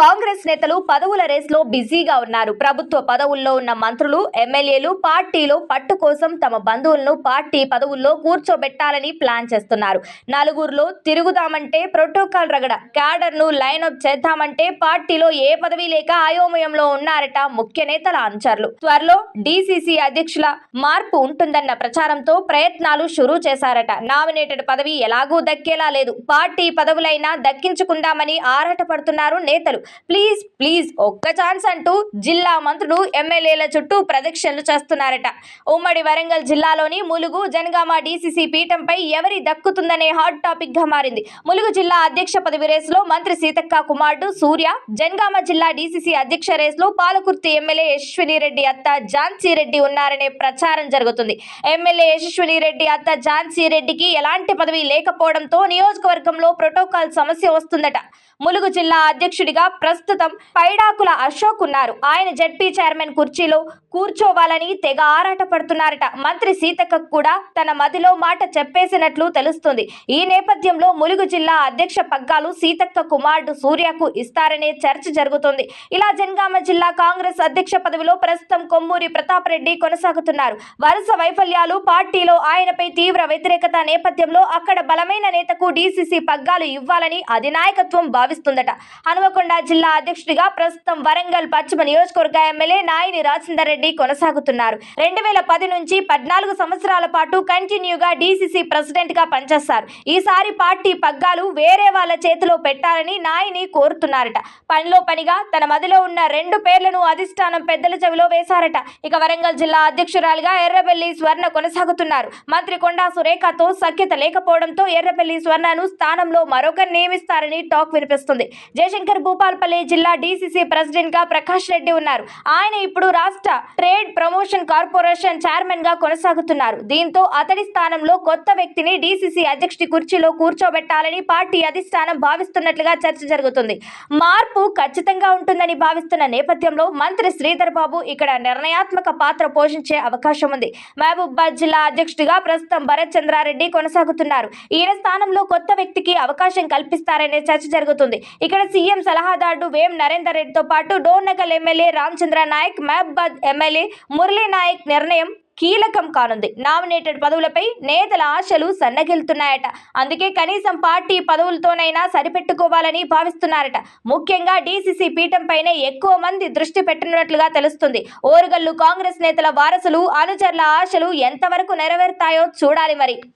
కాంగ్రెస్ నేతలు పదవుల రేస్లో బిజీగా ఉన్నారు. ప్రభుత్వ పదవుల్లో ఉన్న మంత్రులు ఎమ్మెల్యేలు పార్టీలో పట్టు కోసం తమ బంధువులను పార్టీ పదవుల్లో కూర్చోబెట్టాలని ప్లాన్ చేస్తున్నారు. నలుగురిలో తిరుగుదామంటే ప్రోటోకాల్ రగడ క్యాడర్ను లైన్అప్ చేద్దామంటే పార్టీలో ఏ పదవి లేక అయోమయంలో ఉన్నారట ముఖ్య నేతల అనుచరులు. త్వరలో డీసీసీ అధ్యక్షుల మార్పు ఉంటుందన్న ప్రచారంతో ప్రయత్నాలు షురూ చేశారట. నామినేటెడ్ పదవి ఎలాగూ దక్కేలా లేదు. పార్టీ పదవులైనా దక్కించుకుందామని ఆరాటపడుతున్నారు నేతలు. ప్లీజ్ ప్లీజ్ ఒక్క ఛాన్స్ అంటూ జిల్లా మంత్రులు ఎమ్మెల్యేల చుట్టూ ప్రదక్షిణలు చేస్తున్నారట. ఉమ్మడి వరంగల్ జిల్లాలోని ములుగు జనగామ డీసీసీ పీఠంపై ఎవరి దక్కుతుందనే హాట్ టాపిక్గా మారింది. ములుగు జిల్లా అధ్యక్ష పదవి రేసులో మంత్రి సీతక్క కుమారుడు సూర్య జనగామ జిల్లా డీసీసీ అధ్యక్ష రేసులో పాలకుర్తి ఎమ్మెల్యే యశస్విని రెడ్డి అత్త ఝాన్సీ రెడ్డి ఉన్నారనే ప్రచారం జరుగుతుంది. ఎమ్మెల్యే యశస్విని రెడ్డి అత్త ఝాన్సీ రెడ్డికి ఎలాంటి పదవి లేకపోవడంతో నియోజకవర్గంలో ప్రోటోకాల్ సమస్య వస్తుందట. ములుగు జిల్లా అధ్యక్షుడిగా ప్రస్తుతం పైడాకుల అశోక్ ఉన్నారు. ఆయన జడ్పీ చైర్మన్ కుర్చీలో కూర్చోవాలని తెగ ఆరాట పడుతున్నారట. మంత్రి సీతక్క కూడా తన మదిలో మాట చెప్పేసినట్లు తెలుస్తుంది. ఈ నేపథ్యంలో ములుగు జిల్లా అధ్యక్ష పగ్గాలు సీతక్క కుమారుడు సూర్యకు ఇస్తారనే చర్చ జరుగుతుంది. ఇలా జనగామ జిల్లా కాంగ్రెస్ అధ్యక్ష పదవిలో ప్రస్తుతం కొమ్మూరి ప్రతాప్ రెడ్డి కొనసాగుతున్నారు. వరుస వైఫల్యాలు పార్టీలో ఆయనపై తీవ్ర వ్యతిరేకత నేపథ్యంలో అక్కడ బలమైన నేతకు డీసీసీ పగ్గాలు ఇవ్వాలని అధినాయకత్వం భావిస్తుందట. హనుమకొండ జిల్లా అధ్యక్షుడిగా ప్రస్తుతం వరంగల్ పశ్చిమ నియోజకవర్గ ఎమ్మెల్యే నాయిని రాజేందర్ రెడ్డి కొనసాగుతున్నారు. రెండు వేల పది నుంచి పద్నాలుగు సంవత్సరాల పాటు కంటిన్యూగా డీసీసీ ప్రెసిడెంట్గా పనిచేస్తారు. ఈసారి పార్టీ పగ్గాలు వేరే వాళ్ళ చేతిలో పెట్టాలని నాయిని కోరుతున్నారట. పనిలో పనిగా తన మదిలో ఉన్న రెండు పేర్లను అధిష్టానం పెద్దల చెవిలో వేశారట. ఇక వరంగల్ జిల్లా అధ్యక్షురాలుగా ఎర్రబెల్లి స్వర్ణ కొనసాగుతున్నారు. మంత్రి కొండా సురేఖతో సఖ్యత లేకపోవడంతో ఎర్రబెల్లి స్వర్ణను స్థానంలో మరొకరు నియమిస్తారని టాక్ వినిపిస్తుంది. జయశంకర్ భూపాల్పల్లి జిల్లా డీసీసీ ప్రెసిడెంట్గా ప్రకాష్ రెడ్డి ఉన్నారు. ఆయన ఇప్పుడు రాష్ట్ర ట్రేడ్ ప్రమోషన్ కార్పొరేషన్ చైర్మన్గా కొనసాగుతున్నారు. దీంతో అతడి స్థానంలో కొత్త వ్యక్తిని డీసీసీ అధ్యక్షుడి కుర్చీలో కూర్చోబెట్టాలని పార్టీ అధిష్టానం భావిస్తున్నట్లుగా చర్చ జరుగుతుంది. మార్పు ఖచ్చితంగా ఉంటుందని భావిస్తున్న నేపథ్యంలో మంత్రి శ్రీధర్ బాబు ఇక్కడ నిర్ణయాత్మక పాత్ర పోషించే అవకాశం ఉంది. మహబూబాద్ జిల్లా అధ్యక్షుడిగా ప్రస్తుతం భరత్ చంద్రారెడ్డి కొనసాగుతున్నారు. ఈయన స్థానంలో కొత్త వ్యక్తికి అవకాశం కల్పిస్తారనే చర్చ జరుగుతుంది. ఇక్కడ సీఎం సలహాదారుడు వేం నరేందర్ రెడ్డితో పాటు డోర్నగల్ ఎమ్మెల్యే రామచంద్ర నాయక్ మహబాద్ ఎమ్మెల్యే మురళీ నాయక్ నిర్ణయం కీలకం కానుంది. నామినేటెడ్ పదవులపై నేతల ఆశలు సన్నగిల్తున్నాయట అందుకే కనీసం పార్టీ పదవులతోనైనా సరిపెట్టుకోవాలని భావిస్తున్నారట. ముఖ్యంగా డీసీసీ పీఠంపైనే ఎక్కువ మంది దృష్టి పెట్టినట్లుగా తెలుస్తుంది. ఓరుగల్లు కాంగ్రెస్ నేతల వారసులు అనుచరుల ఆశలు ఎంతవరకు నెరవేరుతాయో చూడాలి మరి.